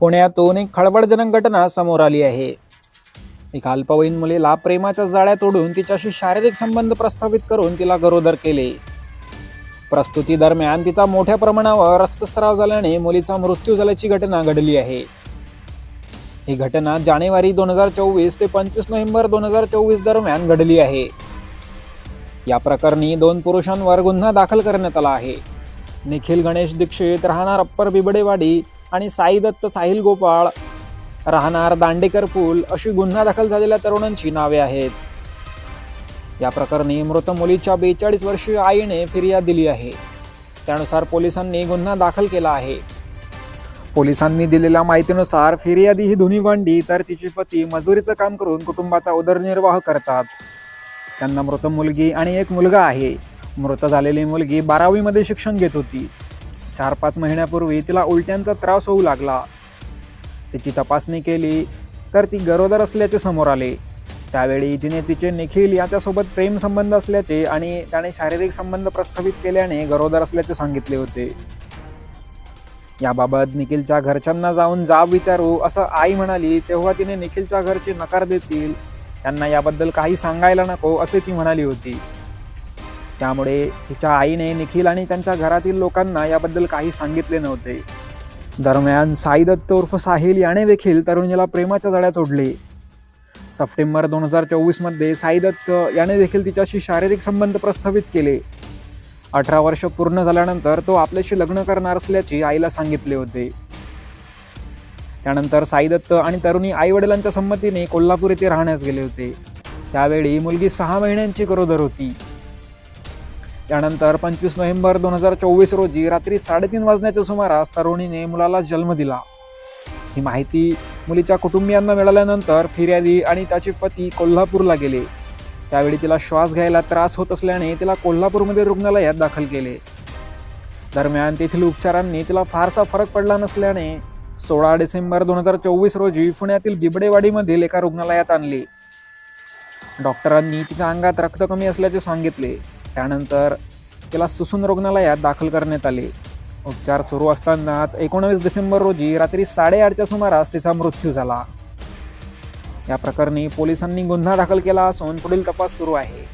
पुण्यातून एक खळबळजनक घटना समोर आली आहे. एका अल्पवयीन मुलीला प्रेमाच्या जाळ्या तोडून तिच्याशी शारीरिक संबंध प्रस्थापित करून तिला गरोदर केले. प्रस्तुती दरम्यान तिचा मोठ्या प्रमाणावर रक्तस्त्राव झाल्याने मुलीचा मृत्यू झाल्याची घटना घडली आहे. ही घटना जानेवारी दोन हजार चोवीस ते पंचवीस नोव्हेंबर दोन हजार चोवीस दरम्यान घडली आहे. या प्रकरणी दोन पुरुषांवर गुन्हा दाखल करण्यात आला आहे. निखिल गणेश दीक्षित राहणार अप्पर बिबडेवाडी आणि साई दत्त साहिल गोपाळ राहणार दांडेकर पूल अशी गुन्हा दाखल झालेल्या तरुणांची नावे आहेत. या प्रकरणी मृत मुलीच्या बेचाळीस वर्षीय आईने फिर्याद दिली आहे. त्यानुसार पोलिसांनी गुन्हा दाखल केला आहे. पोलिसांनी दिलेल्या माहितीनुसार फिर्यादी ही दोन्ही भांडी तर तिची पती मजुरीचं काम करून कुटुंबाचा उदरनिर्वाह करतात. त्यांना मृत मुलगी आणि एक मुलगा आहे. मृत झालेली मुलगी बारावीमध्ये शिक्षण घेत होती. चार पाच महिन्यापूर्वी तिला उलट्यांचा त्रास होऊ लागला. तिची तपासणी केली तर ती गरोदर असल्याचे समोर आले. त्यावेळी तिने तिचे निखिल याच्यासोबत प्रेमसंबंध असल्याचे आणि त्याने शारीरिक संबंध प्रस्थापित केल्याने गरोदर असल्याचे सांगितले होते. याबाबत निखिलच्या घरच्यांना जाऊन जाब विचारू असं आई म्हणाली तेव्हा तिने निखिलच्या घरचे नकार देतील. त्यांना याबद्दल काही सांगायला नको असे ती म्हणाली होती. त्यामुळे तिच्या आईने निखिल आणि त्यांच्या घरातील लोकांना याबद्दल काही सांगितले नव्हते. दरम्यान साई दत्त उर्फ साहिल याने देखील तरुणीला प्रेमाच्या जड्यात ओढले. सप्टेंबर दोन हजार चोवीसमध्ये साई दत्त याने देखील तिच्याशी शारीरिक संबंध प्रस्थापित केले. अठरा वर्ष पूर्ण झाल्यानंतर तो आपल्याशी लग्न करणार असल्याचे आईला सांगितले होते. त्यानंतर साई दत्त आणि तरुणी आई वडिलांच्या संमतीने कोल्हापूर येथे राहण्यास गेले होते. त्यावेळी मुलगी सहा महिन्यांची गरोदर होती. त्यानंतर पंचवीस नोव्हेंबर दोन हजार चोवीस रोजी रात्री साडेतीन वाजण्याच्या सुमारास तरुणीने मुलाला जन्म दिला. ही माहिती मुलीच्या कुटुंबियांना मिळाल्यानंतर फिर्यादी आणि त्याचे पती कोल्हापूरला गेले. त्यावेळी तिला श्वास घ्यायला त्रास होत असल्याने तिला कोल्हापूरमध्ये रुग्णालयात दाखल केले. दरम्यान तेथील उपचारांनी तिला फारसा फरक पडला नसल्याने सोळा डिसेंबर दोन हजार चोवीस रोजी पुण्यातील बिबडेवाडीमधील एका रुग्णालयात आणली. डॉक्टरांनी तिच्या अंगात रक्त कमी असल्याचे सांगितले. त्यानंतर तिला सुसून रुग्णालयात दाखल करण्यात आले. उपचार सुरू असतानाच एकोणावीस डिसेंबर रोजी रात्री साडेआठच्या सुमारास तिचा मृत्यू झाला. या प्रकरणी पोलिसांनी गुन्हा दाखल केला असून पुढील तपास सुरू आहे.